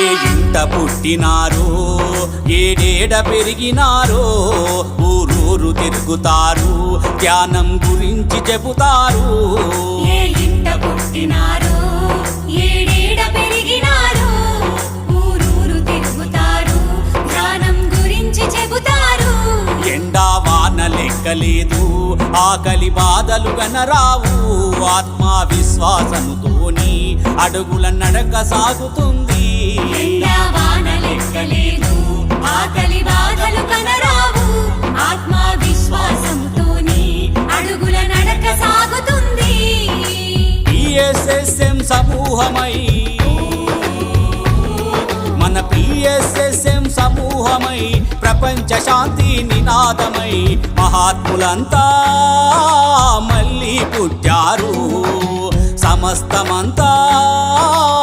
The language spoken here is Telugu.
ఏ ఇంట పుట్టినారో ఏడేడ పెరిగినారో ఊరూరు తిరుగుతారు ధ్యానం గురించి చెబుతారు. ఏ ఇంట పుట్టినారో ఏడేడ పెరిగినారో ఊరూరు తిరుగుతారు ధ్యానం గురించి చెబుతారు. ఎండా వాన లెక్కలేదు ఆకలి బాధలు గనరావు ఆత్మ విశ్వాసముతోని అడుగుల నడక సాగుతుంది. ఆకలి బాధలు కనరావు. ఆత్మ అడుగుల నడక సాగుతుంది. పిఎస్ఎస్ఎం సమూహమై. మన పిఎస్ఎస్ఎం సమూహమై. ప్రపంచ శాంతి నినాదమై. మహాత్ములంతా మళ్ళీ పుట్టారు. సమస్తమంతా